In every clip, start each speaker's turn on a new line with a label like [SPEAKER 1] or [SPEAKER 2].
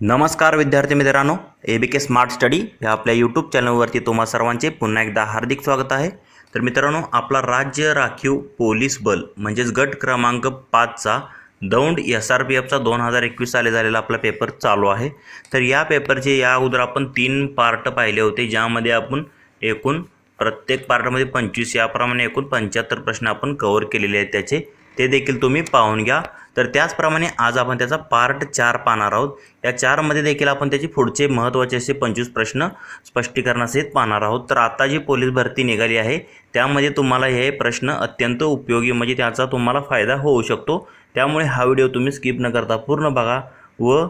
[SPEAKER 1] नमस्कार विद्यार्थी मित्रांनो ए बी के स्मार्ट स्टडी या आपल्या यूट्यूब चॅनलवरती तुम्हा सर्वांचे पुन्हा एकदा हार्दिक स्वागत आहे. तर मित्रांनो आपला राज्य राखीव पोलीस बल म्हणजेच गट क्रमांक पाचचा दौंड एस आर पी एफचा दोन हजार एकवीस साली झालेला आपला पेपर चालू आहे. तर या पेपरचे या अगोदर आपण तीन पार्ट पाहिले होते ज्यामध्ये आपण एकूण प्रत्येक पार्टमध्ये पंचवीस याप्रमाणे एकूण पंच्याहत्तर प्रश्न आपण कव्हर केलेले आहेत त्याचे. ते देखील तुम्ही पाहून घ्या. तर त्याचप्रमाणे आज आपण त्याचा पार्ट चार पाहणार आहोत. या चारमध्ये देखील आपण त्याचे पुढचे महत्त्वाचे असे पंचवीस प्रश्न स्पष्टीकरणासहित पाहणार आहोत. तर आता जी पोलीस भरती निघाली आहे त्यामध्ये तुम्हाला हे प्रश्न अत्यंत उपयोगी म्हणजे त्याचा तुम्हाला फायदा होऊ शकतो. त्यामुळे हा व्हिडिओ तुम्ही स्किप न करता पूर्ण बघा व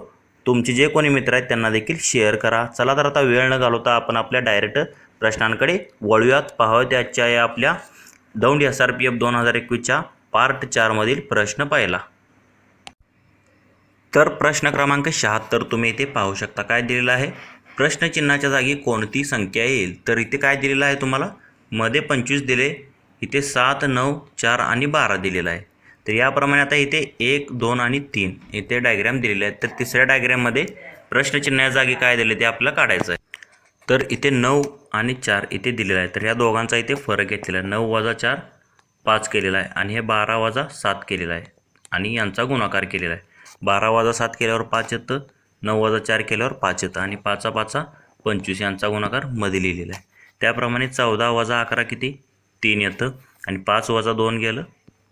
[SPEAKER 1] तुमचे जे कोणी मित्र आहेत त्यांना देखील शेअर करा. चला तर आता वेळ न घालवता आपण आपल्या डायरेक्ट प्रश्नांकडे वळूयात. पाहावं त्याच्या या आपल्या Daund S R P F दोन हजार एकवीसच्या पार्ट चारमधील प्रश्न पाहिला. तर प्रश्न क्रमांक शहात्तर तुम्ही इथे पाहू शकता काय दिलेलं आहे. प्रश्नचिन्हाच्या जागी कोणती संख्या येईल? तर इथे काय दिलेलं आहे तुम्हाला? मध्ये पंचवीस दिले इथे सात नऊ चार आणि बारा दिलेला आहे. तर याप्रमाणे आता इथे एक दोन आणि तीन इथे डायग्रॅम दिलेले आहेत. तर तिसऱ्या डायग्रॅममध्ये प्रश्नचिन्हाच्या जागी काय दिले ते आपल्याला काढायचं आहे. तर इथे नऊ आणि चार इथे दिलेलं आहे. तर ह्या दोघांचा इथे फरक घेतलेला आहे. नऊ वजा चार पाच केलेला आहे आणि हे बारा वजा सात केलेला आहे. आणि यांचा गुणाकार केलेला आहे. बारा वजा सात केल्यावर पाच येतं नऊ वजा चार केल्यावर पाच येतं आणि पाचा पाचा पंचवीस यांचा गुणाकारमध्ये लिहिलेला आहे. त्याप्रमाणे चौदा वजा अकरा किती? तीन येतं आणि पाच वजा दोन गेलं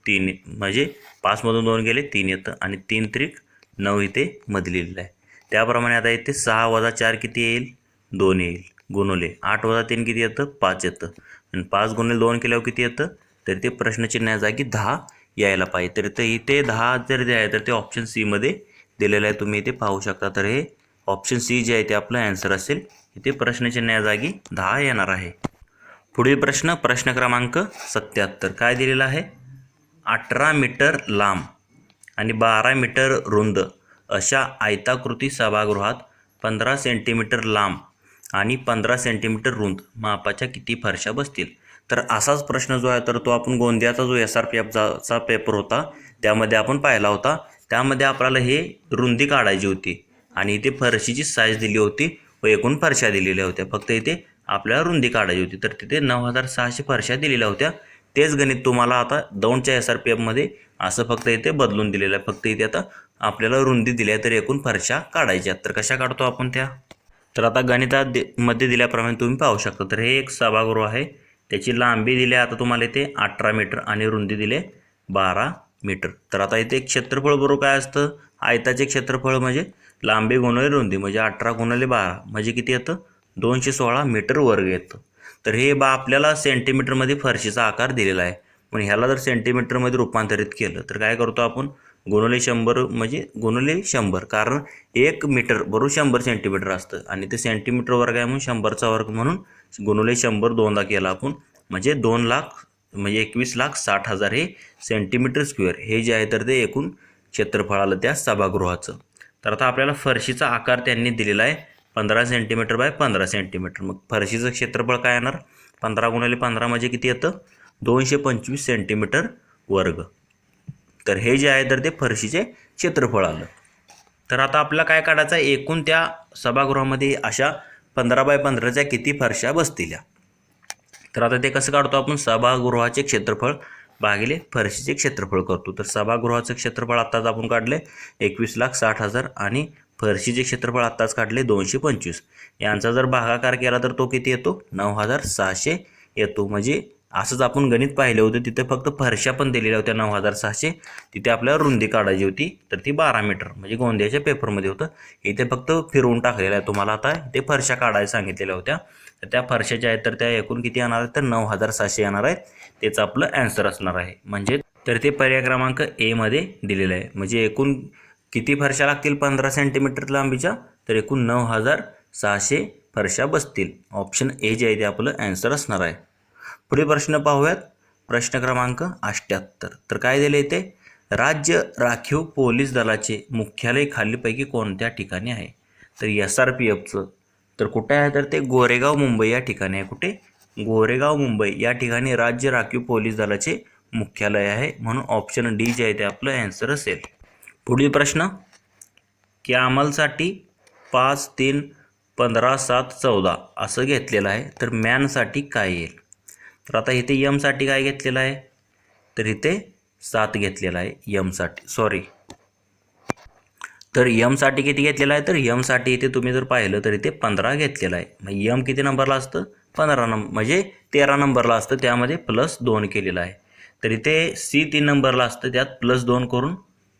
[SPEAKER 1] तीन म्हणजे पाचमधून दोन गेले तीन येतं आणि तीन त्रिक नऊ इथे मध्ये लिहिलेलं आहे. त्याप्रमाणे आता इथे सहा वजा चार किती येईल? दोन येईल. गुणवले आठ वजा तीन किती येतं? पाच येतं. आणि पाच गुणले दोन केल्यावर किती येतं? तर ते प्रश्नचिन्हा जागी दहा यायला पाहिजे. तर ते इथे दहा जर जे आहे तर ते ऑप्शन सीमध्ये दिलेलं आहे. तुम्ही इथे पाहू शकता. तर हे ऑप्शन सी जे आहे ते आपलं ॲन्सर असेल. इथे प्रश्नचिन्हा जागी दहा येणार आहे. पुढील प्रश्न प्रश्न क्रमांक सत्याहत्तर. काय दिलेला आहे? अठरा मीटर लांब आणि बारा मीटर रुंद अशा आयताकृती सभागृहात पंधरा सेंटीमीटर लांब आणि पंधरा सेंटीमीटर रुंद मापाच्या किती फरशा बसतील? तर असाच प्रश्न जो आहे तर तो आपण गोंदियाचा जो एस आर पी एफचा पेपर होता त्यामध्ये आपण पाहिला होता. त्यामध्ये आपल्याला हे रुंदी काढायची होती आणि इथे फरशीची साईज दिली होती व एकूण फरशा दिलेल्या होत्या. फक्त इथे आपल्याला रुंदी काढायची होती. तर तिथे नऊ हजार सहाशे फरशा दिलेल्या होत्या. तेच गणित तुम्हाला आता दौंडच्या एस आर पी एफमध्ये असं फक्त इथे बदलून दिलेलं आहे. फक्त इथे आता आपल्याला रुंदी दिल्या तर एकूण फरशा काढायच्या तर कशा काढतो आपण त्या? तर आता गणितात मध्ये दिल्याप्रमाणे तुम्ही पाहू शकता. तर हे एक सभागृह आहे. त्याची लांबी दिली आता तुम्हाला इथे अठरा मीटर आणि रुंदी दिले बारा मीटर. तर आता इथे क्षेत्रफळ बरोबर काय असतं? आयताचे क्षेत्रफळ म्हणजे लांबी गुणले रुंदी म्हणजे अठरा गुणले बारा म्हणजे किती येतं? दोनशे सोळा मीटर वर्ग येतं. तर हे बा आपल्याला सेंटीमीटरमध्ये फरशीचा आकार दिलेला आहे. पण ह्याला जर सेंटीमीटरमध्ये रूपांतरित केलं तर काय करतो आपण? गुणले शंभर म्हणजे गुणले शंभर. कारण एक मीटर बरोबर शंभर सेंटीमीटर असतं आणि ते सेंटीमीटर वर्ग आहे म्हणून शंभरचा वर्ग म्हणून गुणवले शंभर दोनदा केला आपण म्हणजे दोन लाख म्हणजे एकवीस लाख साठ हजार हे सेंटीमीटर स्क्वेअर हे जे आहे तर ते एकूण क्षेत्रफळ आलं त्या सभागृहाचं. तर आता आपल्याला फरशीचा आकार त्यांनी दिलेला आहे पंधरा सेंटीमीटर बाय पंधरा सेंटीमीटर मग फरशीचं क्षेत्रफळ काय येणार? पंधरा गुणिले पंधरा म्हणजे किती येतं? दोनशे पंचवीस सेंटीमीटर वर्ग. तर हे जे आहे तर ते फरशीचे क्षेत्रफळ आलं. तर आता आपल्याला काय काढायचं आहे? एकूण त्या सभागृहामध्ये अशा पंधरा बाय पंधराच्या किती फरशा बसतील? तर आता ते कसं काढतो आपण? सभागृहाचे क्षेत्रफळ भागिले फरशीचे क्षेत्रफळ करतो. तर सभागृहाचं क्षेत्रफळ आत्ताच आपण काढले एकवीस लाख साठ हजार आणि फरशीचे क्षेत्रफळ आत्ताच काढले दोनशे पंचवीस. यांचा जर भागाकार केला तर तो किती येतो? नऊ हजार सहाशे येतो. म्हणजे असंच आपण गणित पाहिलं होतं तिथे फक्त फरशा पण दिलेल्या होत्या नऊ हजार सहाशे. तिथे आपल्याला रुंदी काढायची होती तर ती बारा मीटर म्हणजे गोंदियाच्या पेपरमध्ये होतं. इथे फक्त फिरवून टाकलेलं आहे. तुम्हाला आता ते फरशा काढायला सांगितलेल्या होत्या. तर त्या फरशा ज्या आहेत तर त्या एकूण किती येणार आहेत? तर नऊ हजार सहाशे येणार आहेत. तेच आपलं ॲन्सर असणार आहे. म्हणजे तर ते पर्याय क्रमांक एमध्ये दिलेलं आहे. म्हणजे एकूण किती फरशा लागतील? पंधरा सेंटीमीटर लांबीच्या. तर एकूण नऊ हजार सहाशे फरशा बसतील. ऑप्शन ए जे आहे ते आपलं ॲन्सर असणार आहे. पुढे प्रश्न पाहूयात. प्रश्न क्रमांक अष्ट्याहत्तर तर काय दिले इथे? राज्य राखीव पोलीस दलाचे मुख्यालय खालीपैकी कोणत्या ठिकाणी आहे? तर एस आर पी एफचं. तर कुठे आहे? तर ते गोरेगाव मुंबई या ठिकाणी आहे. कुठे? गोरेगाव मुंबई या ठिकाणी राज्य राखीव पोलीस दलाचे मुख्यालय आहे म्हणून ऑप्शन डी जे आहे ते आपलं ॲन्सर असेल. पुढील प्रश्न. की अंमलसाठी पाच तीन पंधरा सात चौदा असं घेतलेलं आहे. तर मॅनसाठी काय येईल? तर आता इथे यमसाठी काय घेतलेलं आहे? तर इथे सात घेतलेला आहे यमसाठी सॉरी तर यमसाठी किती घेतलेलं आहे? तर यमसाठी इथे तुम्ही जर पाहिलं तर इथे पंधरा घेतलेलं आहे. मग यम किती नंबरला असतं? पंधरा नंबर म्हणजे तेरा नंबरला असतं. त्यामध्ये प्लस दोन केलेलं आहे. तर इथे सी तीन नंबरला असतं. त्यात प्लस दोन करून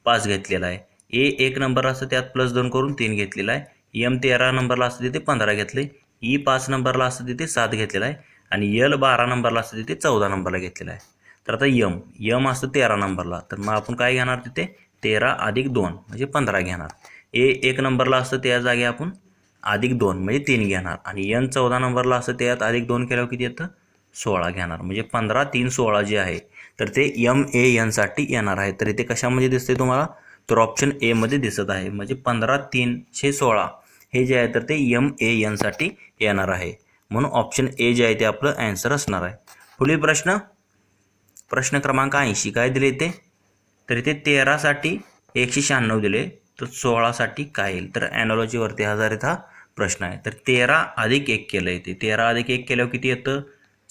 [SPEAKER 1] पाच घेतलेला आहे. ए एक नंबरला असतं. त्यात प्लस दोन करून तीन घेतलेला आहे. यम तेरा नंबरला असतं. तिथे पंधरा घेतले ई e पाच नंबरला असतं. तिथे सात घेतलेला आहे. आणि यल बारा नंबरला असतं तिथे चौदा नंबरला घेतलेलं आहे. तर आता यम यम असतं तेरा नंबरला. तर मग आपण काय घेणार तिथे? तेरा अधिक दोन म्हणजे पंधरा घेणार. ए एक नंबरला असतं त्या जागी आपण अधिक दोन म्हणजे तीन घेणार. आणि यन चौदा नंबरला असतं त्यात अधिक दोन केल्यावर किती येतं? सोळा घेणार. म्हणजे पंधरा तीन सोळा जे आहे तर ते यम ए एनसाठी येणार आहे. तर इथे कशामध्ये दिसते तुम्हाला? तर ऑप्शन एमध्ये दिसत आहे. म्हणजे पंधरा तीनशे सोळा हे जे आहे तर ते यम ए यनसाठी येणार आहे. म्हणून ऑप्शन ए जे आहे ते आपलं ॲन्सर असणार आहे. पुढील प्रश्न प्रश्न क्रमांक ऐंशी. काय दिले ते? तर इथे तेरासाठी एकशे शहाण्णव दिले. तर सोळासाठी काय येईल? तर ॲनॉलॉजीवरती आधारित हा प्रश्न आहे. तर तेरा अधिक एक केलं येते तेरा अधिक एक केल्यावर किती येतं?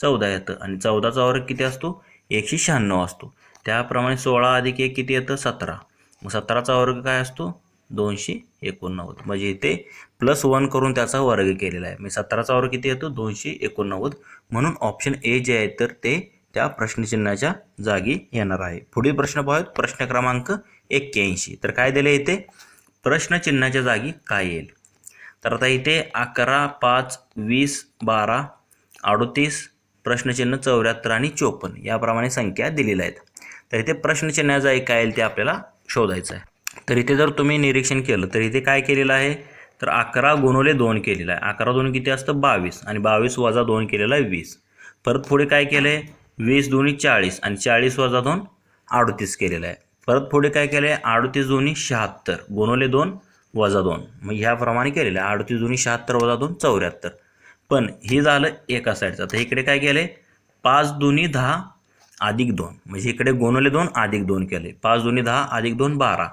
[SPEAKER 1] चौदा येतं. आणि चौदाचा वर्ग किती असतो? एकशे शहाण्णव असतो. त्याप्रमाणे सोळा अधिक एक किती येतं? सतरा. मग सतराचा वर्ग काय असतो? दोनशे एकोणनव्वद. म्हणजे इथे प्लस वन करून त्याचा वर्ग केलेला आहे. म्हणजे सतराचा वर्ग किती येतो? दोनशे एकोणनव्वद. म्हणून ऑप्शन ए जे आहे तर ते त्या प्रश्नचिन्हाच्या जागी येणार आहे. पुढील प्रश्न पाहूयात. प्रश्न क्रमांक एक्क्याऐंशी. तर काय दिले इथे? प्रश्नचिन्हाच्या जागी काय येईल? तर आता इथे अकरा पाच वीस बारा अडोतीस प्रश्नचिन्ह चौऱ्याहत्तर आणि चोपन्न याप्रमाणे संख्या दिलेल्या आहेत. तर इथे प्रश्नचिन्हाच्या जागी काय येईल ते आपल्याला शोधायचं आहे. तर इथे जर तुम्ही निरीक्षण केलं तर इथे काय केलेलं आहे? तर अकरा गुणवले दोन केलेलं आहे. अकरा दोन किती असतं? बावीस. आणि बावीस वजा दोन केलेलं आहे वीस. परत पुढे काय केलं आहे वीस दोन्ही चाळीस. आणि चाळीस वजा दोन अडतीस केलेलं आहे. परत पुढे काय केलं आहे अडतीस दोन्ही शहात्तर. गुणवले दोन वजा दोन. मग ह्याप्रमाणे केलेलं आहे. अडतीस दोन्ही शहात्तर वजा दोन चौऱ्याहत्तर. पण हे झालं एका साईडचं आता इकडे काय केलं आहे पाच दोन्ही दहा अधिक दोन. म्हणजे इकडे गुणवले दोन अधिक दोन केले पाच दोन्ही दहा अधिक दोन बारा.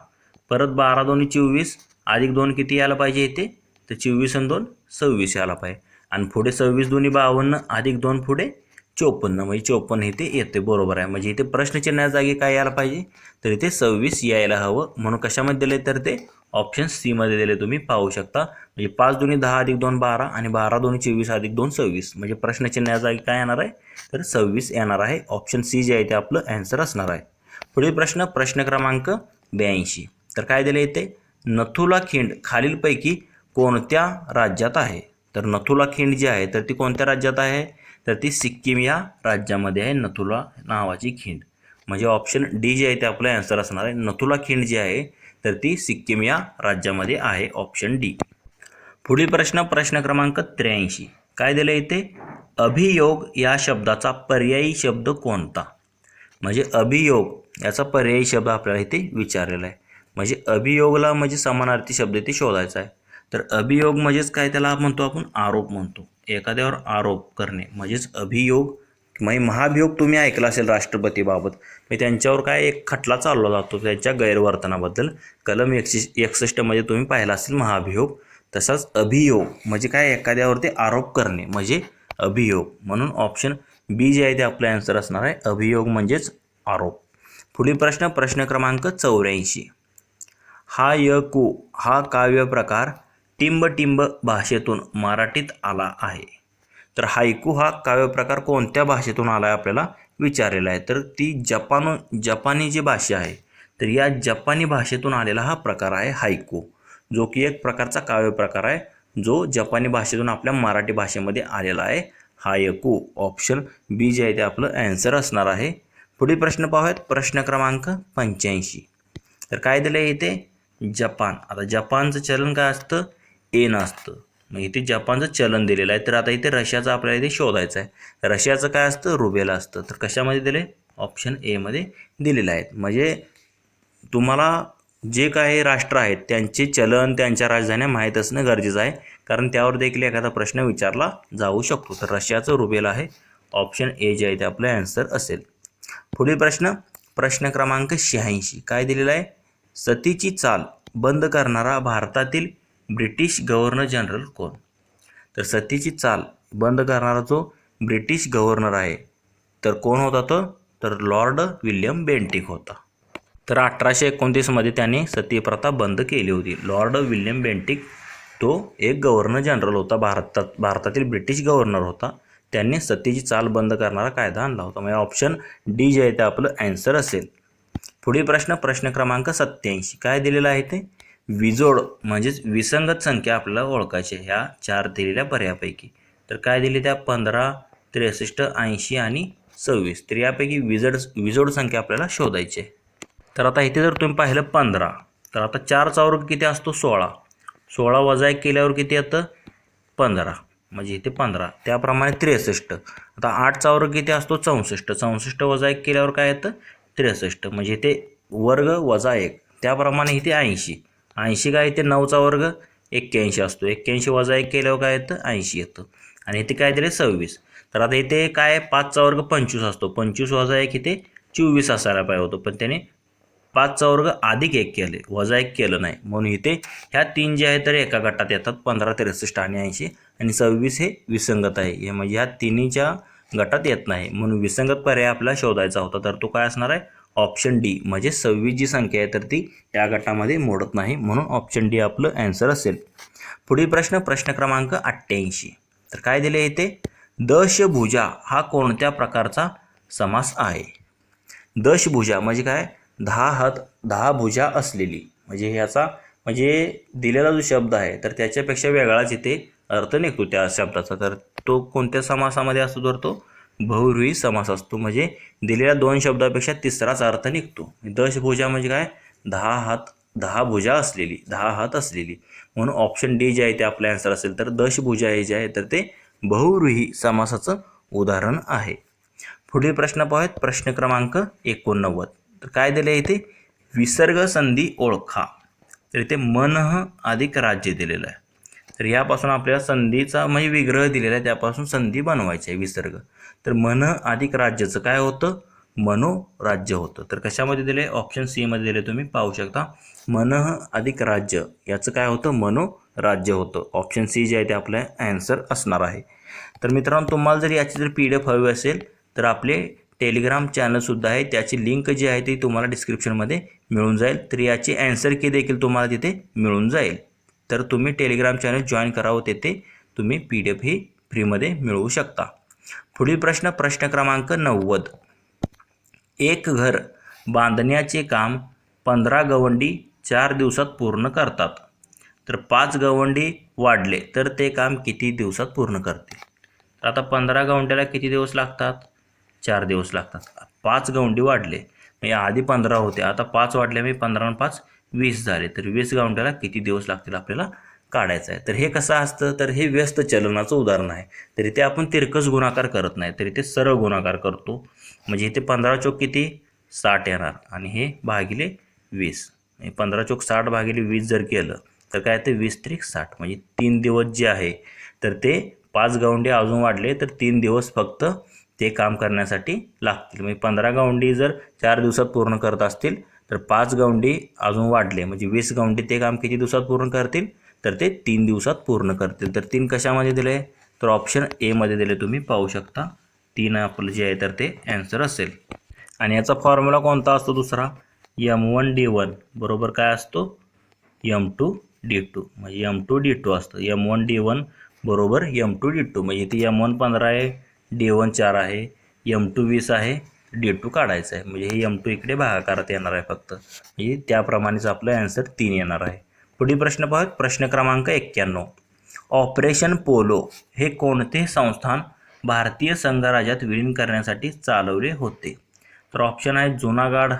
[SPEAKER 1] परत बारा दोन्ही चोवीस अधिक दोन किती यायला पाहिजे इथे? तर चोवीस आणि दोन सव्वीस यायला पाहिजे. आणि पुढे सव्वीस दोन्ही बावन्न अधिक दोन पुढे चोपन्न. म्हणजे चोपन्न इथे येते बरोबर आहे. म्हणजे इथे प्रश्नचिन्हा जागी काय यायला पाहिजे? तर इथे सव्वीस यायला हवं. म्हणून कशामध्ये दिले तर ते? ऑप्शन सीमध्ये दिले तुम्ही पाहू शकता. म्हणजे पाच दोन्ही दहा अधिक दोन बारा आणि बारा दोन्ही चोवीस अधिक दोन सव्वीस. म्हणजे प्रश्नचिन्हा जागी काय येणार आहे? तर सव्वीस येणार आहे. ऑप्शन सी जे आहे ते आपलं ॲन्सर असणार आहे. पुढील प्रश्न प्रश्न क्रमांक ब्याऐंशी. तर काय दिले इथे? नथुला खिंड खालीलपैकी कोणत्या राज्यात आहे? तर नथुला खिंड जी आहे तर ती कोणत्या राज्यात आहे? तर ती सिक्कीम या राज्यामध्ये आहे नथुला नावाची खिंड. म्हणजे ऑप्शन डी जे आहे ते आपलं ॲन्सर असणार आहे. नथुला खिंड जी आहे तर ती सिक्कीम या राज्यामध्ये आहे ऑप्शन डी पुढील प्रश्न प्रश्न क्रमांक त्र्याऐंशी. काय दिलं इथे? अभियोग या शब्दाचा पर्यायी शब्द कोणता? म्हणजे अभियोग याचा पर्यायी शब्द आपल्याला इथे विचारलेला आहे. म्हणजे अभियोगला म्हणजे समानार्थी शब्द ते शोधायचा आहे. तर अभियोग म्हणजेच काय त्याला म्हणतो आपण? आरोप म्हणतो. एखाद्यावर आरोप करणे म्हणजेच अभियोग. म्हणजे महाभियोग तुम्ही ऐकला असेल राष्ट्रपतीबाबत मग त्यांच्यावर काय एक खटला चालला जातो त्यांच्या गैरवर्तनाबद्दल? कलम एकशे एकसष्टमध्ये तुम्ही पाहिला असेल महाभियोग. तसाच अभियोग म्हणजे काय? एखाद्यावरती आरोप करणे म्हणजे अभियोग. म्हणून ऑप्शन बी जे आहे ते आपलं आन्सर असणार आहे. अभियोग म्हणजेच आरोप. पुढील प्रश्न प्रश्न क्रमांक चौऱ्याऐंशी. हा य हा काव्य प्रकार भाषेतून मराठीत आला आहे. तर हायकू हा काव्यप्रकार कोणत्या भाषेतून आला आहे आपल्याला विचारलेला आहे? तर ती जपान जपानी जी भाषा आहे तर या जपानी भाषेतून आलेला हा प्रकार आहे हायकू जो की एक प्रकारचा काव्यप्रकार आहे जो जपानी भाषेतून आपल्या मराठी भाषेमध्ये आलेला आहे. हायकू ऑप्शन बी जे आहे ते आपलं ॲन्सर असणार आहे. पुढील प्रश्न पाहूयात. प्रश्न क्रमांक पंच्याऐंशी. तर काय दिलं आहे इथे? जपान. आता जपानचं चलन काय असतं? एन असतं. मग इथे जपानचं चलन दिलेलं आहे. तर आता इथे रशियाचं आपल्याला इथे शोधायचं आहे. रशियाचं काय असतं? रुबेल असतं. तर कशामध्ये दिले ऑप्शन एमध्ये दिलेलं आहे. म्हणजे तुम्हाला जे काही राष्ट्र आहेत त्यांचे चलन त्यांच्या राजधान्या माहीत असणं गरजेचं आहे. कारण त्यावर देखील एखादा प्रश्न विचारला जाऊ शकतो. तर रशियाचं रुबेल आहे. ऑप्शन ए जे आहे ते आपलं ॲन्सर असेल. पुढील प्रश्न. प्रश्न क्रमांक शहाऐंशी. काय दिलेला आहे? सतीची चाल बंद करणारा भारतातील ब्रिटिश गव्हर्नर जनरल कोण? तर सतीची चाल बंद करणारा जो ब्रिटिश गव्हर्नर आहे तर कोण होता तो? तर लॉर्ड विल्यम बेंटिक होता. तर अठराशे एकोणतीसमध्ये त्याने सतीप्रथा बंद केली होती. लॉर्ड विल्यम बेंटिक तो एक गव्हर्नर जनरल होता. भारतात भारतातील ब्रिटिश गव्हर्नर होता. त्यांनी सतीची चाल बंद करणारा कायदा आणला होता. म्हणजे ऑप्शन डी जे आहे ते आपलं ॲन्सर असेल. पुढील प्रश्न प्रश्न क्रमांक सत्याऐंशी काय दिलेलं आहे ते? विजोड म्हणजेच विसंगत संख्या आपल्याला ओळखायची आहे. ह्या चार दिलेल्या पर्यापैकी तर काय दिले त्या? पंधरा त्रेसष्ट ऐंशी आणि सव्वीस. तर यापैकी विजड विजोड संख्या आपल्याला शोधायची आहे. तर आता इथे जर तुम्ही पाहिलं पंधरा तर आता चारचा वर्ग किती असतो? सोळा. सोळा वजा एक केल्यावर किती येतं? पंधरा. म्हणजे इथे पंधरा. त्याप्रमाणे त्रेसष्ट. आता आठचा वर्ग किती असतो? चौसष्ट. चौसष्ट वजा एक केल्यावर काय येतं? त्रेसष्ट म्हणजे ते वर्ग वजा एक. त्याप्रमाणे इथे ऐंशी. ऐंशी काय येते नऊचा वर्ग? एक्क्याऐंशी असतो. एक्क्याऐंशी वजा एक केल्यावर काय येतं? ऐंशी येतं. आणि इथे काय दिले सव्वीस. तर आता इथे काय? पाचचा वर्ग पंचवीस असतो. पंचवीस वजा एक इथे चोवीस असायला पाहिजे होतं. पण त्याने पाचचा वर्ग अधिक एक केले. वजा एक केलं नाही. म्हणून इथे ह्या तीन जे आहे तर एका गटात येतात. पंधरा त्रेसष्ट आणि ऐंशी. आणि सव्वीस हे विसंगत आहे. हे म्हणजे ह्या तिन्हीच्या गटात येत नाही. म्हणून विसंगत पर्याय आपल्याला शोधायचा होता. तर तो काय असणार आहे? ऑप्शन डी म्हणजे सव्वीस जी संख्या आहे तर ती त्या गटामध्ये मोडत नाही. म्हणून ऑप्शन डी आपलं ॲन्सर असेल. पुढील प्रश्न प्रश्न क्रमांक अठ्ठ्याऐंशी. तर काय दिले येते दशभुजा हा कोणत्या प्रकारचा समास आहे? दशभुजा म्हणजे काय? दहा हात दहा भुजा असलेली. म्हणजे ह्याचा म्हणजे दिलेला जो शब्द आहे तर त्याच्यापेक्षा वेगळाच इथे अर्थ निघतो त्या शब्दाचा. तर तो कोणत्या समासामध्ये असतो तर तो बहुव्रीही समास असतो. म्हणजे दिलेल्या दोन शब्दापेक्षा तिसराच अर्थ निघतो. दशभुजा म्हणजे काय? दहा हात दहा भुजा असलेली दहा हात असलेली. म्हणून ऑप्शन डी जे आहे ते आपलं आन्सर असेल तर दशभुजा हे जे आहे तर ते बहुव्रीही समासाचं उदाहरण आहे. पुढील प्रश्न पाहूयात. प्रश्न क्रमांक एकोणनव्वद. तर काय दिलं आहे इथे? विसर्ग संधी ओळखा. तर इथे मनः अधिक राज्य दिलेलं आहे. तर यापासून आपल्याला संधीचा म्हणजे विग्रह दिलेला आहे त्यापासून संधी बनवायची आहे विसर्ग. तर मन अधिक राज्याचं काय होतं? मनोराज्य होतं. तर कशामध्ये दिले? ऑप्शन सीमध्ये दिले तुम्ही पाहू शकता. मन अधिक राज्य याचं काय होतं? मनोराज्य होतं. ऑप्शन सी जे आहे ते आपलं ॲन्सर असणार आहे. तर मित्रांनो तुम्हाला जर याची जर पी डी एफ हवी असेल तर आपले टेलिग्राम चॅनलसुद्धा आहे. त्याची लिंक जी आहे ती तुम्हाला डिस्क्रिप्शनमध्ये मिळून जाईल. तर याची ॲन्सर की देखील तुम्हाला तिथे मिळून जाईल. तर तुम्ही टेलिग्राम चॅनल जॉईन करावं तेथे तुम्ही पी डी एफ ही फ्रीमध्ये मिळवू शकता. पुढील प्रश्न प्रश्न क्रमांक नव्वद. एक घर बांधण्याचे काम पंधरा गवंडी चार दिवसात पूर्ण करतात. तर पाच गवंडी वाढले तर ते काम किती दिवसात पूर्ण करतील? तर आता पंधरा गवंड्याला किती दिवस लागतात? चार दिवस लागतात. पाच गवंडी वाढले म्हणजे आधी पंधरा होते. आता पाच वाढले मी पंधरा पाच वीस झाले. तर वीस गवंड्याला किती दिवस लागतील आपल्याला काढायचं आहे? तर हे कसं असतं? तर हे व्यस्त चलनाचं उदाहरण आहे. तर इथे आपण तिरकस गुणाकार करत नाही. तर इथे सरळ गुणाकार करतो. म्हणजे इथे पंधरा चौक किती? साठ येणार. आणि हे भागिले वीस. पंधरा चौक साठ भागिले वीस जर केलं तर काय ते वीस त्रिक साठ. म्हणजे तीन दिवस जे आहे तर ते पाच गावंडे अजून वाढले तर तीन दिवस फक्त ते काम करण्यासाठी लागतील. म्हणजे पंधरा गावंडी जर चार दिवसात पूर्ण करत असतील तर पाच गावंडी अजून वाढले. म्हणजे वीस गावंडी ते काम किती दिवसात पूर्ण करतील? तर ते तीन दिवसात पूर्ण करतील. तर तीन कशामध्ये दिले? तर ऑप्शन एमध्ये दिले तुम्ही. पाहू शकता. तीन आपलं जे आहे तर ते ॲन्सर असेल. आणि याचा फॉर्म्युला कोणता असतो दुसरा? यम वन डी वन बरोबर काय असतो? यम टू डी टू म्हणजे यम टू डी टू असतं. यम वन डी वन बरोबर यम टू डी टू म्हणजे इथे यम वन पंधरा आहे डी वन चार आहे यम टू वीस आहे डी टू काढायचं आहे म्हणजे हे यम टू इकडे भागाकारात येणार आहे फक्त. म्हणजे त्याप्रमाणेच आपलं ॲन्सर तीन येणार आहे. पुढील प्रश्न पाहत प्रश्न क्रमांक एक्क्याण्णव. ऑपरेशन पोलो हे कोणते संस्थान भारतीय संघराज्यात विलीन करण्यासाठी चालवले होते? तर ऑप्शन आहे जुनागड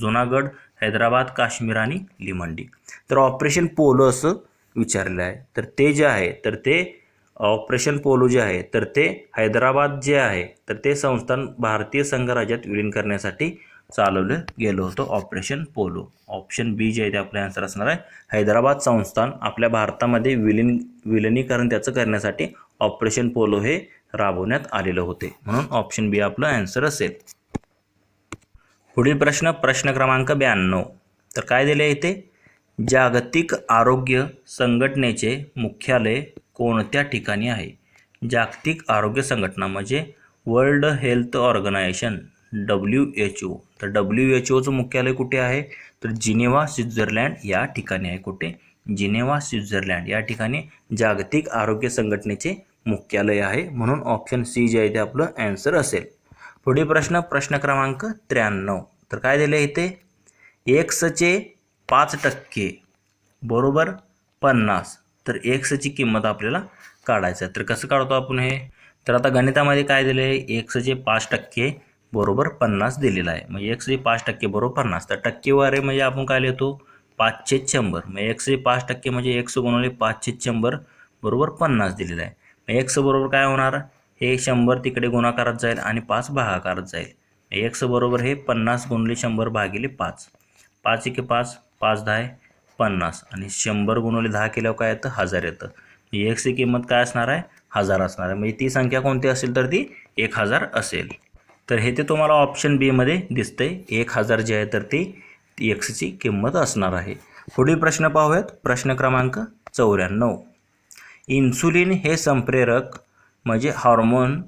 [SPEAKER 1] जुनागड हैदराबाद काश्मीर आणि लिमंडी. तर ऑपरेशन पोलो असं विचारलं आहे. तर ते जे आहे तर ते ऑपरेशन पोलो जे आहे तर ते हैदराबाद जे आहे तर ते संस्थान भारतीय संघराज्यात विलीन करण्यासाठी चालवलं गेलं होतं operation polo. Option B J आहे ते आपलं आन्सर असणार आहे. हैदराबाद संस्थान आपल्या भारतामध्ये विलीन विलिनीकरण त्याचं करण्यासाठी ऑपरेशन पोलो हे राबवण्यात आलेलं होते. म्हणून ऑप्शन बी आपलं आन्सर असेल. पुढील प्रश्न प्रश्न क्रमांक ब्याण्णव. तर काय दिले इथे? जागतिक आरोग्य संघटनेचे मुख्यालय कोणत्या ठिकाणी आहे? जागतिक आरोग्य संघटना म्हणजे world health organisation W H O. तर डब्ल्यू एच ओचं मुख्यालय कुठे आहे? तर जिनेवा स्वित्झर्लँड या ठिकाणी आहे कुठे? जिनेवा स्वित्झर्लँड या ठिकाणी जागतिक आरोग्य संघटनेचे मुख्यालय आहे म्हणून ऑप्शन सी जे आहे ते आपलं ॲन्सर असेल. पुढे प्रश्न प्रश्न क्रमांक त्र्याण्णव. तर काय दिले आहे इथे एक्सचे पाच टक्के बरोबर पन्नास. तर एक्सची किंमत आपल्याला काढायचं आहे. तर कसं काढतो आपण हे? तर आता गणितामध्ये काय दिलं आहे? एक्सचे पाच टक्के बरोबर पन्नास दिलेलं आहे. म्हणजे एक्सचे पाच टक्के बरोबर पन्नास. तर टक्केवारी म्हणजे आपण काय लिहितो? पाचशे शंभर. म्हणजे एक्सचे पाच टक्के म्हणजे एक्स गुणवले पाचशे शंभर बरोबर पन्नास दिलेलं आहे. मग एक्स बरोबर काय होणार? हे शंभर तिकडे गुणाकारात जाईल आणि पाच भागाकारात जाईल. एक्स बरोबर हे पन्नास गुणले शंभर भागिले पाच. पाच एके पाच पाच दहा आहे. पन्नास आणि शंभर गुणवले दहा केल्यावर काय येतं? हजार येतं. एक्सची किंमत काय असणार आहे? हजार असणार आहे. म्हणजे ती संख्या कोणती असेल तर ती एक हजार असेल. तर हे ते तुम्हाला ऑप्शन बीमध्ये दिसतंय. एक हजार जे आहे तर ती एक्सची किंमत असणार आहे. पुढील प्रश्न पाहूयात. प्रश्न क्रमांक चौऱ्याण्णव. इन्सुलिन हे संप्रेरक म्हणजे हार्मोन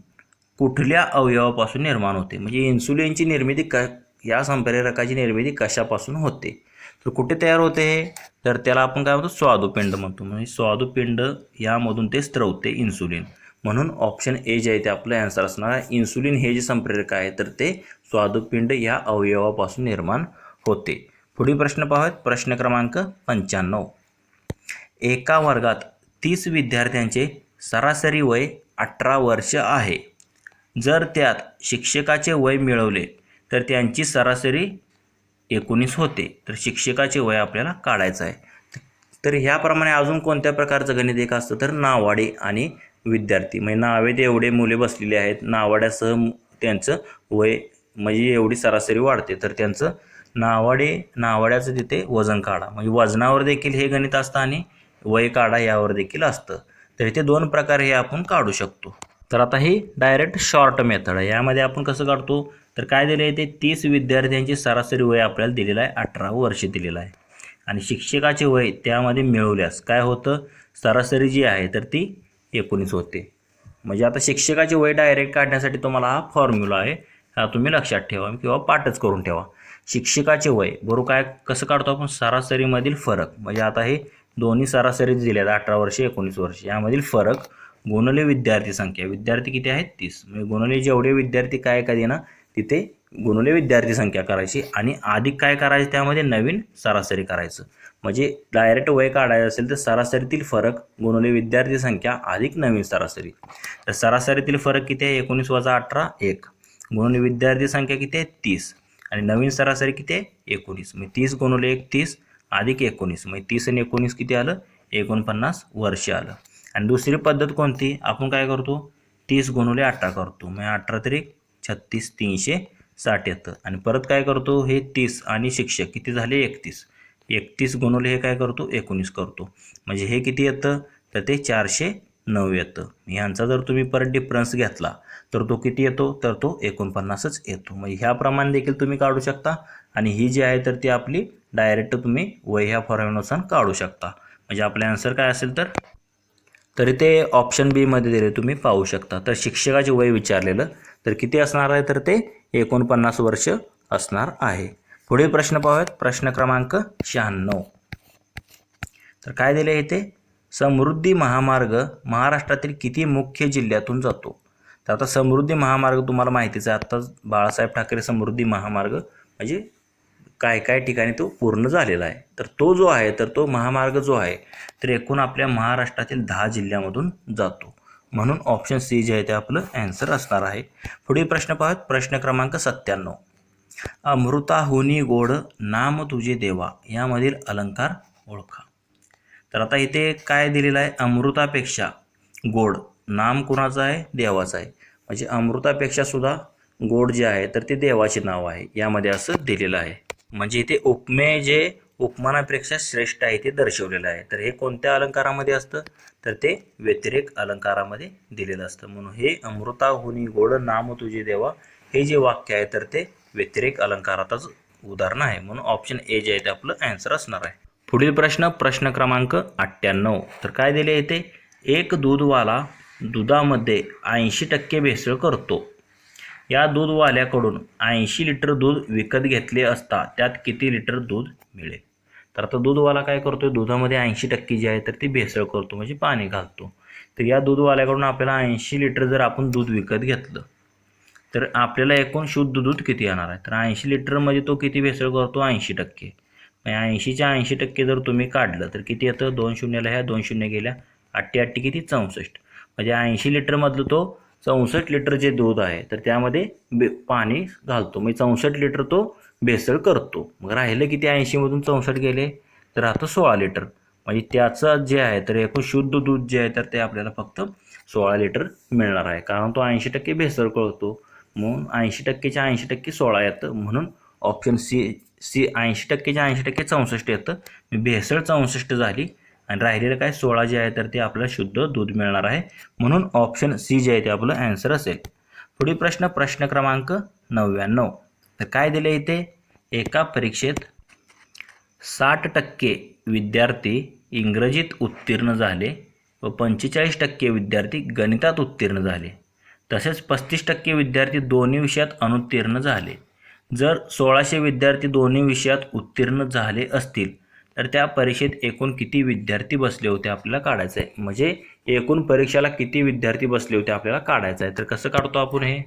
[SPEAKER 1] कुठल्या अवयवापासून निर्माण होते? म्हणजे इन्सुलिनची निर्मिती क या संप्रेरकाची निर्मिती कशापासून होते? तर कुठे तयार होते हे? तर त्याला आपण काय म्हणतो? स्वादुपिंड म्हणतो. म्हणजे स्वादुपिंड यामधून ते स्त्रवते इन्सुलिन म्हणून ऑप्शन ए जे आहे ते आपलं ॲन्सर असणार आहे. इन्सुलिन हे जे संप्रेरक आहे तर ते स्वादुपिंड या अवयवापासून निर्माण होते. पुढील प्रश्न पाहूयात. प्रश्न क्रमांक पंच्याण्णव. एका वर्गात तीस विद्यार्थ्यांचे सरासरी वय अठरा वर्ष आहे. जर त्यात शिक्षकाचे वय मिळवले तर त्यांची सरासरी एकोणीस होते तर शिक्षकाचे वय आपल्याला काढायचं आहे. तर ह्याप्रमाणे अजून कोणत्या प्रकारचं गणित एक असतं? तर नावाडे आणि विद्यार्थी. म्हणजे नावे ते एवढे मुले बसलेले आहेत नावाड्यासह त्यांचं वय म्हणजे एवढी सरासरी वाढते. तर त्यांचं नावाडे नावाड्याचं तिथे वजन काढा. म्हणजे वजनावर देखील हे गणित असतं आणि वय काढा यावर देखील असतं. तर इथे दोन प्रकारे हे आपण काढू शकतो. तर आता ही डायरेक्ट शॉर्ट मेथड आहे. यामध्ये आपण कसं काढतो? तर काय दिलं आहे ते? तीस विद्यार्थ्यांची सरासरी वय आपल्याला दिलेलं आहे अठरा वर्ष दिलेलं आहे. आणि शिक्षकाचे वय त्यामध्ये मिळवल्यास काय होतं? सरासरी जी आहे तर ती एकोणीस होते. म्हणजे आता शिक्षकाचे वय डायरेक्ट काढण्यासाठी तुम्हाला हा फॉर्म्युला आहे हा तुम्ही लक्षात ठेवा किंवा पाठच करून ठेवा. शिक्षकाचे वय बरोबर काय? कसं काढतो आपण? सरासरीमधील फरक. म्हणजे आता हे दोन्ही सरासरी आहेत अठरा वर्ष एकोणीस वर्ष. यामधील फरक गुणले विद्यार्थी संख्या. विद्यार्थी किती आहेत? तीस. म्हणजे गुणले जेवढे विद्यार्थी काय का देणार? तिथे गुणले विद्यार्थी संख्या करायची आणि अधिक काय करायचं त्यामध्ये नवीन सरासरी करायचं. म्हणजे डायरेक्ट वय काढायचं असेल तर सरासरीतील फरक गुणले विद्यार्थी संख्या अधिक नवीन सरासरी. तर सरासरीतील फरक किती आहे? एकोणीस वजा अठरा एक. गुणले विद्यार्थी संख्या किती आहे? तीस. आणि नवीन सरासरी किती आहे? एकोणीस. मग तीस गुणले एक तीस अधिक एकोणीस. म्हणजे तीस आणि एकोणीस किती आलं? एकोणपन्नास वर्ष आलं. आणि दुसरी पद्धत कोणती? आपण काय करतो? तीस गुणवले अठरा करतो. म्हणजे अठरा तरी छत्तीस तीनशे साठ येतं आणि परत काय करतो? हे तीस आणि शिक्षक किती झाले? एकतीस. एकतीस गुणवले हे काय करतो? एकोणीस करतो. म्हणजे हे किती येतं? तर ते चारशे नऊ येतं. ह्यांचा जर तुम्ही परत डिफरन्स घेतला तर तो किती येतो? तर तो एकोणपन्नासच येतो. म्हणजे ह्याप्रमाणे देखील तुम्ही काढू शकता. आणि ही जी आहे तर ती आपली डायरेक्ट तुम्ही वय ह्या फॉर्म्युलानुसार काढू शकता. म्हणजे आपला आन्सर काय असेल तर? तरी ते ऑप्शन बीमध्ये दिले तुम्ही पाहू शकता. तर शिक्षकाचे वय विचारलेलं. तर किती असणार आहे तर ते एकोणपन्नास वर्ष असणार आहे. पुढील प्रश्न पाहूयात. प्रश्न क्रमांक शहाण्णव. तर काय दिले इथे? समृद्धी महामार्ग महाराष्ट्रातील किती मुख्य जिल्ह्यातून जातो? तर आता समृद्धी महामार्ग तुम्हाला माहितीच आहे. आत्ताच बाळासाहेब ठाकरे समृद्धी महामार्ग म्हणजे काय काय ठिकाणी तो पूर्ण झालेला आहे. तर तो जो आहे तर तो महामार्ग जो आहे तर एकूण आपल्या महाराष्ट्रातील दहा जिल्ह्यामधून जातो. म्हणून ऑप्शन सी जे आहे ते आपलं ॲन्सर असणार आहे. पुढील प्रश्न पाहत प्रश्न क्रमांक सत्त्याण्णव. अमृताहुनी गोड नाम तुझे देवा यामधील अलंकार ओळखा. तर आता इथे काय दिलेलं आहे? अमृतापेक्षा गोड नाम कुणाचं आहे? देवाचं आहे. म्हणजे अमृतापेक्षा सुद्धा गोड जे आहे तर ते देवाचे नाव आहे. यामध्ये असं दिलेलं आहे. म्हणजे इथे उपमेय जे उपमानापेक्षा श्रेष्ठ आहे ते दर्शवलेलं आहे. तर हे कोणत्या अलंकारामध्ये असतं? तर ते व्यतिरेक अलंकारामध्ये दिलेलं असतं. म्हणून हे अमृता होनी गोड नाम तुझे देवा हे जे वाक्य आहे तर ते व्यतिरेक अलंकारातच उदाहरण आहे. म्हणून ऑप्शन ए जे आहे ते आपलं ॲन्सर असणार आहे. पुढील प्रश्न प्रश्न क्रमांक अठ्ठ्याण्णव. तर काय दिले येते एक दूधवाला दुधामध्ये ऐंशी टक्के भेसळ करतो. या दूधवाल्याकडून ऐंशी लिटर दूध विकत घेतले असता त्यात किती लिटर दूध मिळेल? तर आता दूधवाला काय करतो दुधामध्ये ऐंशी टक्के जे आहे तर ती भेसळ करतो म्हणजे पाणी घालतो. तर या दूधवाल्याकडून आपल्याला ऐंशी लिटर जर आपण दूध विकत घेतलं तर आपल्याला एकूण शुद्ध दूध किती येणार आहे? तर ऐंशी लिटरमध्ये तो किती भेसळ करतो? ऐंशी टक्के. ऐंशीच्या ऐंशी टक्के जर तुम्ही काढलं तर किती येतं? दोन शून्यला ह्या दोन शून्य गेल्या अठ्ठी अठ्ठी किती? चौसष्ट. म्हणजे ऐंशी लिटरमधलं तो चौसष्ट लिटर जे दूध आहे तर त्यामध्ये बे पाणी घालतो. म्हणजे चौसष्ट लिटर तो भेसळ करतो. मग राहिलं किती ऐंशीमधून चौसष्ट गेले तर आता सोळा लिटर. म्हणजे त्याचं जे आहे तर एकूण शुद्ध दूध जे आहे तर ते आपल्याला फक्त सोळा लिटर मिळणार आहे. कारण तो ऐंशी टक्के भेसळ करतो. म्हणून ऐंशी टक्केच्या ऐंशी टक्के सोळा येतं. म्हणून ऑप्शन सी सी ऐंशी टक्केच्या ऐंशी टक्के चौसष्ट येतं. भेसळ चौसष्ट झाली आणि राहिलेलं काय सोळा जे आहे तर ते आपल्याला शुद्ध दूध मिळणार आहे. म्हणून ऑप्शन सी जे आहे ते आपलं ॲन्सर असेल. पुढील प्रश्न प्रश्न क्रमांक नव्याण्णव. तर काय दिले इथे? एका परीक्षेत साठ टक्के विद्यार्थी इंग्रजीत उत्तीर्ण झाले व पंचेचाळीस टक्के विद्यार्थी गणितात उत्तीर्ण झाले. तसेच पस्तीस टक्के विद्यार्थी दोन्ही विषयात अनुत्तीर्ण झाले. जर सोळाशे विद्यार्थी दोन्ही विषयात उत्तीर्ण झाले असतील तर त्या परीक्षेत एकूण किती विद्यार्थी बसले होते आपल्याला काढायचं आहे म्हणजे एकूण परीक्षेला किती विद्यार्थी बसले होते आपल्याला काढायचं आहे तर कसं काढतो आपण हे?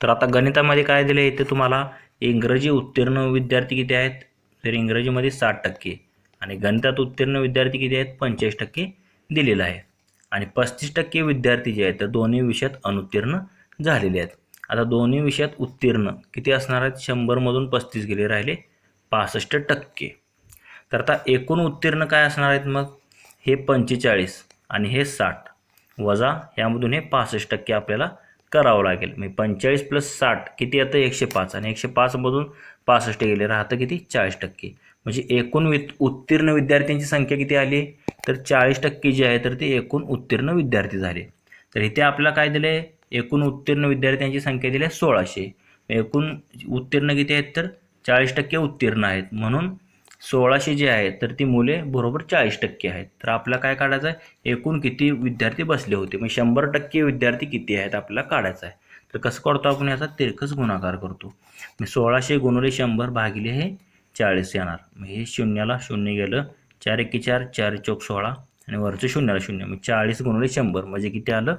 [SPEAKER 1] तर आता गणितामध्ये काय दिलं ते तुम्हाला? इंग्रजी उत्तीर्ण विद्यार्थी किती आहेत? तर इंग्रजीमध्ये साठ टक्के आणि गणितात उत्तीर्ण विद्यार्थी किती आहेत? पंचेचाळीस टक्के दिलेलं आहे. आणि पस्तीस टक्के विद्यार्थी जे आहेत तर दोन्ही विषयात अनुत्तीर्ण झालेले आहेत. आता दोन्ही विषयात उत्तीर्ण किती असणार आहेत? शंभरमधून पस्तीस गेले राहिले पासष्ट टक्के. तर आता एकूण उत्तीर्ण काय असणार आहेत मग? हे पंचेचाळीस आणि हे साठ. वजा यामधून हे पासष्ट टक्के आपल्याला करावं लागेल. म्हणजे पंचेचाळीस प्लस साठ किती येतं? एकशे पाच. आणि एकशे पाचमधून पासष्ट गेले. राहतं किती? चाळीस टक्के. म्हणजे एकूण वि उत्तीर्ण विद्यार्थ्यांची संख्या किती आली? तर चाळीस टक्के जे आहे तर ते एकूण उत्तीर्ण विद्यार्थी झाले. तर इथे आपल्याला काय दिलं आहे एकूण उत्तीर्ण विद्यार्थ्यांची संख्या दिली आहे सोळाशे. एकूण उत्तीर्ण किती आहेत? तर चाळीस टक्के उत्तीर्ण आहेत. म्हणून सोळाशे जे आहेत तर ती मुले बरोबर चाळीस टक्के आहेत. तर आपल्याला काय काढायचं आहे? एकूण किती विद्यार्थी बसले होते? मग शंभर टक्के विद्यार्थी किती आहेत आपल्याला काढायचं आहे? तर कसं करतो आपण याचा? तिरकस गुणाकार करतो. मग सोळाशे गुणवले शंभर भागिले हे चाळीस येणार. मग हे शून्याला शून्य गेलं चार एकी चार चार चौक सोळा आणि वरचं शून्याला शून्य. मग चाळीस गुणवले शंभर म्हणजे किती आलं?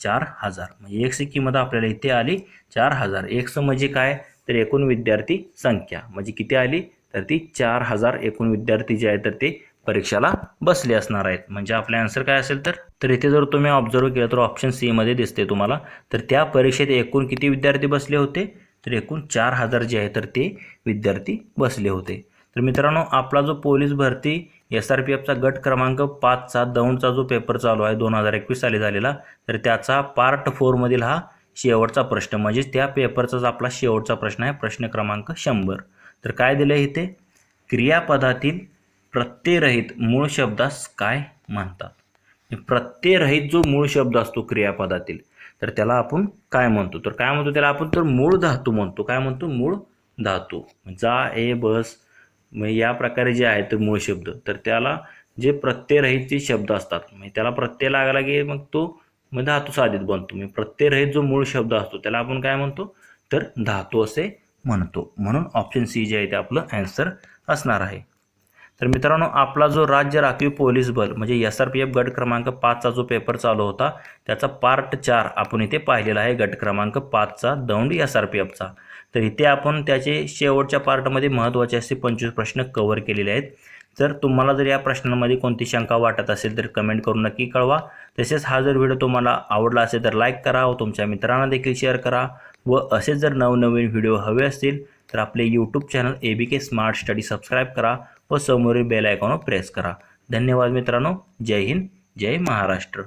[SPEAKER 1] चार हजार. म्हणजे एक्सची किंमत आपल्याला इथे आली चार हजार. एक्स म्हणजे काय? तर एकूण विद्यार्थी संख्या. म्हणजे किती आली? तर ती चार हजार एकूण विद्यार्थी जे आहेत तर ते परीक्षेला बसले असणार आहेत. म्हणजे आपले आन्सर काय असेल तर? तर इथे जर तुम्ही ऑब्झर्व केलं तर ऑप्शन सीमध्ये दिसते तुम्हाला. तर त्या परीक्षेत एकूण किती विद्यार्थी बसले होते? तर एकूण चार हजार जे आहे तर ते विद्यार्थी बसले होते. तर मित्रांनो आपला जो पोलीस भरती एस आर पी एफचा गट क्रमांक पाचचा दौंडचा जो पेपर चालू आहे दोन हजार एकवीस साली झालेला तर त्याचा पार्ट फोरमधील हा शेवटचा प्रश्न म्हणजेच त्या पेपरचाच आपला शेवटचा प्रश्न आहे प्रश्न क्रमांक शंभर. तर काय दिलं आहे इथे? क्रियापदातील प्रत्ययरहित मूळ शब्दास काय म्हणतात प्रत्ययरहित जो मूळ शब्द असतो क्रियापदातील तर त्याला आपण काय म्हणतो? तर काय म्हणतो त्याला आपण? तर मूळ धातू म्हणतो. काय म्हणतो? मूळ धातू. जा ए बस मग या प्रकारे जे आहे तर मूळ शब्द तर त्याला जे प्रत्ययरहित जे शब्द असतात म्हणजे त्याला प्रत्यय लागला की मग तो मग धातू साधित बनतो. म्हणजे प्रत्ययरहित जो मूळ शब्द असतो त्याला आपण काय म्हणतो? तर धातू असे म्हणतो. म्हणून ऑप्शन सी जे आहे ते आपलं ॲन्सर असणार आहे. तर मित्रांनो आपला जो राज्य राखीव पोलीस बल म्हणजे एस आर पी एफ गट क्रमांक पाचचा जो पेपर चालू होता त्याचा पार्ट चार आपण इथे पाहिलेला आहे गट क्रमांक पाचचा दौंड एस आर पी एफचा तर इथे आपण त्याचे शेवटच्या पार्टमध्ये महत्त्वाचे असे पंचवीस प्रश्न कव्हर केलेले आहेत. जर तुम्हाला जर या प्रश्नांमध्ये कोणती शंका वाटत असेल तर कमेंट करून नक्की कळवा. तसेच हा जर व्हिडिओ तुम्हाला आवडला असेल तर लाईक करा व तुमच्या मित्रांना देखील शेअर करा. व असे जर नवनवीन व्हिडिओ हवे असतील तर आपले YouTube channel A B K smart study subscribe करा व समोरील बेल आयकॉनवर प्रेस करा. धन्यवाद मित्रांनो. जय हिंद. जय महाराष्ट्र.